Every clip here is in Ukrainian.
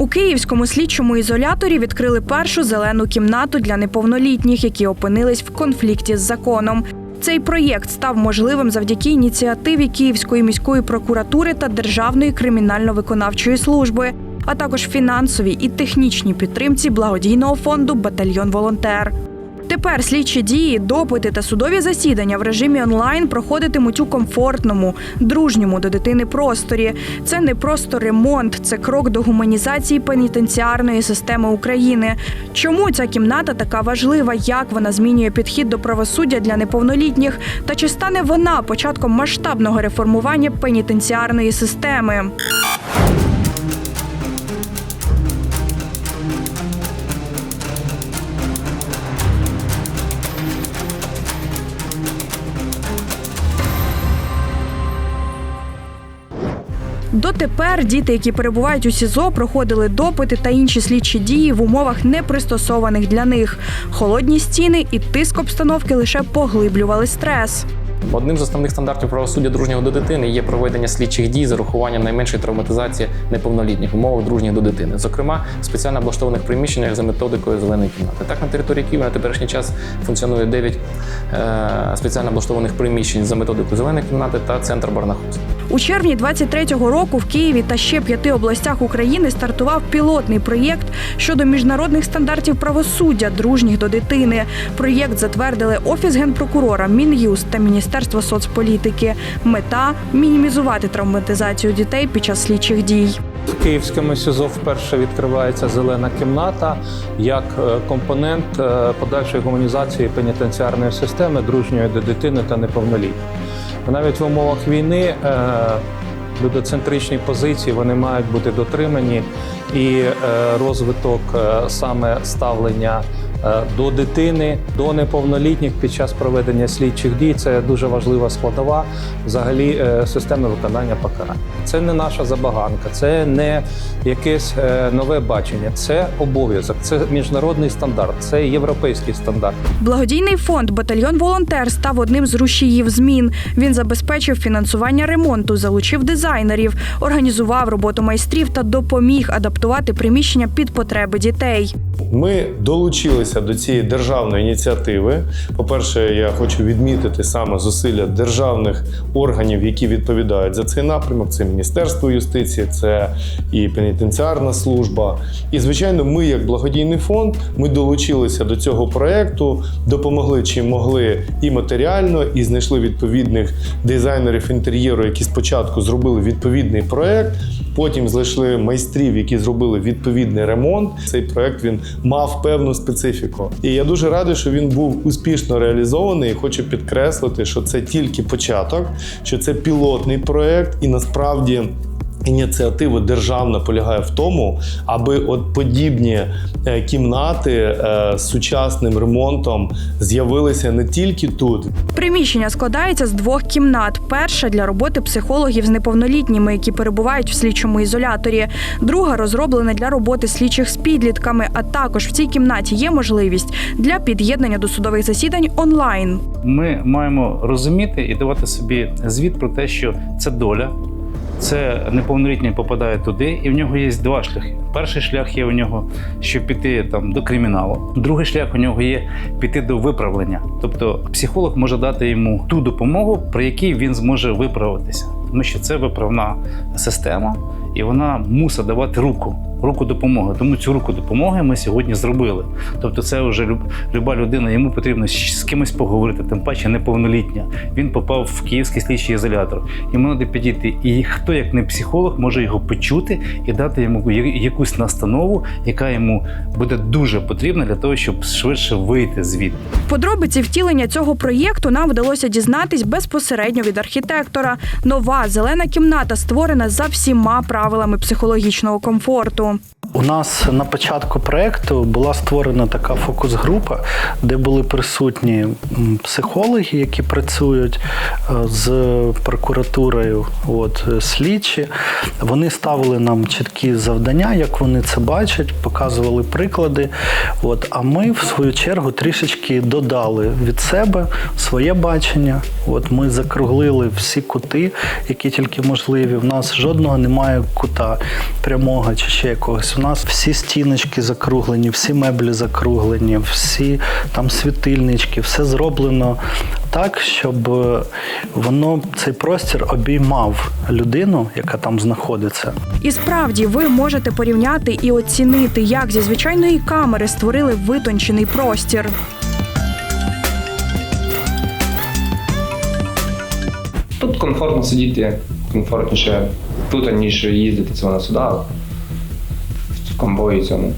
У київському слідчому ізоляторі відкрили першу зелену кімнату для неповнолітніх, які опинились в конфлікті з законом. Цей проєкт став можливим завдяки ініціативі Київської міської прокуратури та Державної кримінально-виконавчої служби, а також фінансовій і технічній підтримці благодійного фонду Батальйон Волонтер. Тепер слідчі дії, допити та судові засідання в режимі онлайн проходитимуть у комфортному, дружньому до дитини просторі. Це не просто ремонт, це крок до гуманізації пенітенціарної системи України. Чому ця кімната така важлива? Як вона змінює підхід до правосуддя для неповнолітніх? Та чи стане вона початком масштабного реформування пенітенціарної системи? Дотепер діти, які перебувають у СІЗО, проходили допити та інші слідчі дії в умовах непристосованих для них. Холодні стіни і тиск обстановки лише поглиблювали стрес. Одним з основних стандартів правосуддя дружнього до дитини є проведення слідчих дій з урахуванням найменшої травматизації неповнолітніх в умовах дружніх до дитини, зокрема в спеціально облаштованих приміщеннях за методикою зеленої кімнати. Так, на території Києва на теперішній час функціонує 9 е, спеціально облаштованих приміщень за методикою зеленої кімнати та центр Барнахус. У червні 23-го року в Києві та ще п'яти областях України стартував пілотний проєкт щодо міжнародних стандартів правосуддя дружніх до дитини. Проєкт затвердили Офіс генпрокурора, Мін'юст та Міністерство соцполітики. Мета мінімізувати травматизацію дітей під час слідчих дій. В Київському СІЗО вперше відкривається зелена кімната як е, компонент е, подальшої гуманізації пенітенціарної системи дружньої до дитини та неповнолітніх. Навіть в умовах війни е, людоцентричні позиції вони мають бути дотримані, і е, розвиток е, саме ставлення до дитини, до неповнолітніх під час проведення слідчих дій це дуже важлива складова взагалі е, системи виконання покарань. Це не наша забаганка, це не якесь е, нове бачення, це обов'язок, це міжнародний стандарт, це європейський стандарт. Благодійний фонд Батальйон Волонтер став одним з рушіїв змін. Він забезпечив фінансування ремонту, залучив дизайнерів, організував роботу майстрів та допоміг адаптувати приміщення під потреби дітей. Ми долучилися до цієї державної ініціативи. По-перше, я хочу відмітити саме зусилля державних органів, які відповідають за цей напрямок. Це Міністерство юстиції, це і пенітенціарна служба. І, звичайно, ми, як благодійний фонд, ми долучилися до цього проекту, допомогли чим могли і матеріально, і знайшли відповідних дизайнерів інтер'єру, які спочатку зробили відповідний проект. Потім знайшли майстрів, які зробили відповідний ремонт. Цей проект він мав певну специфіку. І я дуже радий, що він був успішно реалізований. І хочу підкреслити, що це тільки початок, що це пілотний проект, і насправді. Ініціатива державна полягає в тому, аби от подібні е, кімнати е, з сучасним ремонтом з'явилися не тільки тут, Приміщення складається з двох кімнат: перша для роботи психологів з неповнолітніми, які перебувають в слідчому ізоляторі. Друга розроблена для роботи слідчих з підлітками. А також в цій кімнаті є можливість для під'єднання до судових засідань онлайн. Ми маємо розуміти і давати собі звіт про те, що це доля. Це неповнолітній попадає туди, і в нього є два шляхи. Перший шлях є у нього, щоб піти там до криміналу. Другий шлях у нього є піти до виправлення. Тобто психолог може дати йому ту допомогу, при якій він зможе виправитися, тому що це виправна система, і вона мусить давати руку. Руку допомоги. Тому цю руку допомоги ми сьогодні зробили. Тобто, це вже люб, люба людина, йому потрібно з кимось поговорити, тим паче неповнолітня. Він попав в київський слідчий ізолятор. Йому треба підійти. І хто, як не психолог, може його почути і дати йому якусь настанову, яка йому буде дуже потрібна для того, щоб швидше вийти звідти. Подробиці втілення цього проєкту нам вдалося дізнатись безпосередньо від архітектора. Нова зелена кімната створена за всіма правилами психологічного комфорту. У нас на початку проекту була створена така фокус-група, де були присутні психологи, які працюють е, з прокуратурою, от, е, слідчі. Вони ставили нам чіткі завдання, як вони це бачать, показували приклади. От, а ми, в свою чергу, трішечки додали від себе своє бачення. От, ми закруглили всі кути, які тільки можливі. В нас жодного немає кута прямого чи ще якогось. У нас всі стіночки закруглені, всі меблі закруглені, всі там світильнички, все зроблено так, щоб е, воно цей простір обіймав людину, яка там знаходиться. І справді ви можете порівняти і оцінити, як зі звичайної камери створили витончений простір. Тут комфортно сидіти, комфортніше тут, ніж їздити це сюди, в конвої цьому.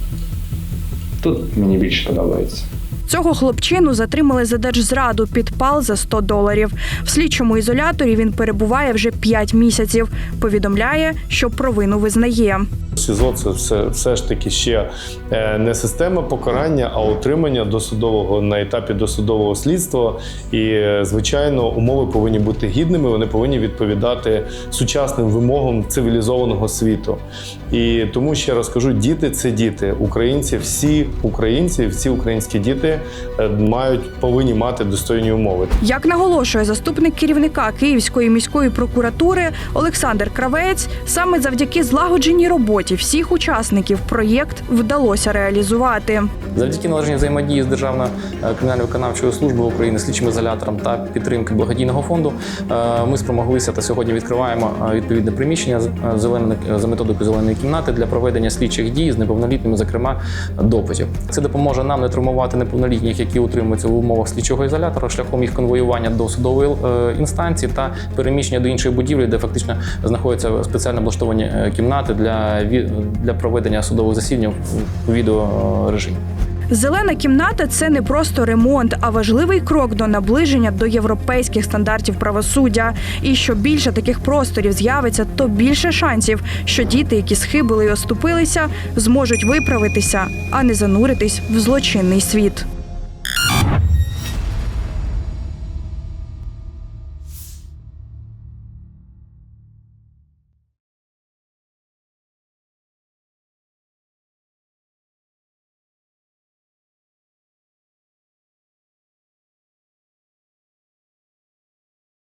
Тут мені більше подобається. Цього хлопчину затримали за держзраду підпал за 100 доларів. В слідчому ізоляторі він перебуває вже 5 місяців. Повідомляє, що провину визнає. СІЗО це все, все ж таки ще е, не система покарання, а утримання досудового на етапі досудового слідства. І, е, звичайно, умови повинні бути гідними, вони повинні відповідати сучасним вимогам цивілізованого світу. І тому ще раз кажу: діти це діти. Українці, всі українці, всі українські діти е, мають повинні мати достойні умови. Як наголошує заступник керівника Київської міської прокуратури Олександр Кравець, саме завдяки злагодженій роботі всіх учасників проєкт вдалося реалізувати. Завдяки належній взаємодії з Державною е, кримінально-виконавчою службою України, слідчим ізолятором та підтримки благодійного фонду е, ми спромоглися та сьогодні відкриваємо е, відповідне приміщення за методикою зеленої кімнати для проведення слідчих дій з неповнолітніми, зокрема допитів. Це допоможе нам не травмувати неповнолітніх, які утримуються в умовах слідчого ізолятора, шляхом їх конвоювання до судової інстанції та переміщення до іншої будівлі, де фактично знаходяться спеціально облаштовані кімнати для для проведення судових засідань в- відеорежимі. Зелена кімната це не просто ремонт, а важливий крок до наближення до європейських стандартів правосуддя. І що більше таких просторів з'явиться, то більше шансів, що діти, які схибили і оступилися, зможуть виправитися, а не зануритись в злочинний світ.